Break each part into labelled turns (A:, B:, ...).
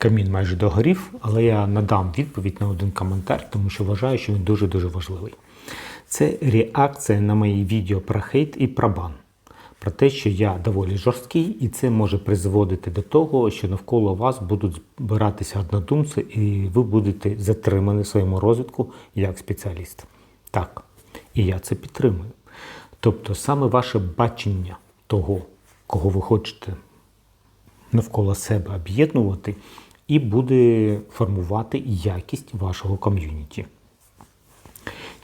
A: Камін майже догорів, але я надам відповідь на один коментар, тому що вважаю, що він дуже-дуже важливий. Це реакція на мої відео про хейт і про бан. Про те, що я доволі жорсткий, і це може призводити до того, що навколо вас будуть збиратися однодумці, і ви будете затримані в своєму розвитку як спеціаліст. Так, і я це підтримую. Тобто саме ваше бачення того, кого ви хочете навколо себе об'єднувати, і буде формувати якість вашого ком'юніті.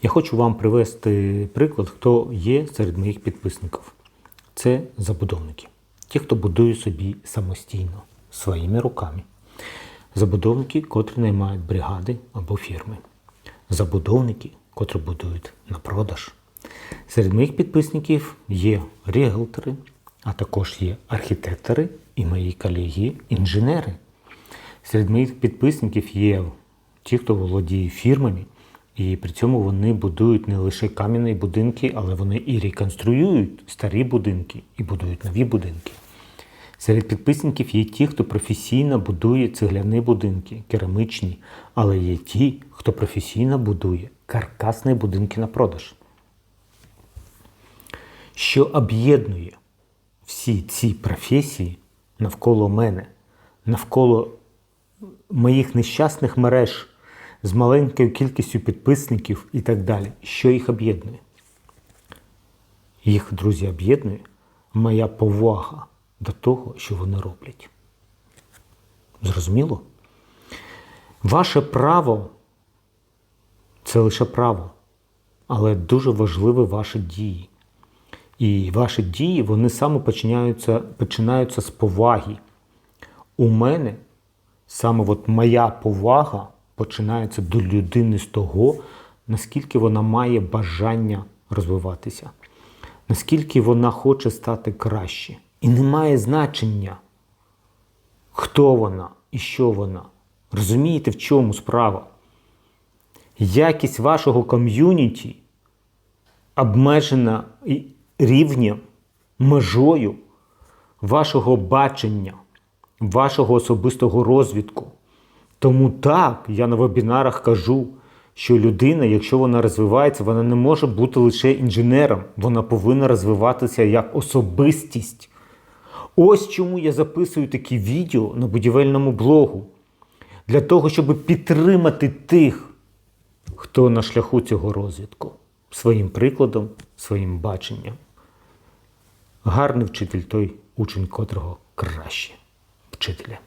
A: Я хочу вам привести приклад, хто є серед моїх підписників. Це забудовники. Ті, хто будує собі самостійно, своїми руками. Забудовники, котрі наймають бригади або фірми. Забудовники, котрі будують на продаж. Серед моїх підписників є ріелтори, а також є архітектори і мої колеги-інженери. Серед моїх підписників є ті, хто володіє фірмами, і при цьому вони будують не лише кам'яні будинки, але вони і реконструюють старі будинки і будують нові будинки. Серед підписників є ті, хто професійно будує цегляні будинки, керамичні, але є ті, хто професійно будує каркасні будинки на продаж. Що об'єднує всі ці професії навколо мене, навколо моїх нещасних мереж з маленькою кількістю підписників і так далі. Що їх об'єднує? Їх, друзі, об'єднує моя повага до того, що вони роблять. Зрозуміло? Ваше право це лише право, але дуже важливі ваші дії. І ваші дії вони саме починаються, починаються з поваги. У мене саме от моя повага починається до людини з того, наскільки вона має бажання розвиватися, наскільки вона хоче стати краще. І не має значення, хто вона і що вона. Розумієте, в чому справа? Якість вашого ком'юніті обмежена рівнем, межою вашого бачення, вашого особистого розвитку. Тому так, я на вебінарах кажу, що людина, якщо вона розвивається, вона не може бути лише інженером, вона повинна розвиватися як особистість. Ось чому я записую такі відео на будівельному блогу. Для того, щоб підтримати тих, хто на шляху цього розвитку, своїм прикладом, своїм баченням. Гарний вчитель той учень, котрого краще вчителя.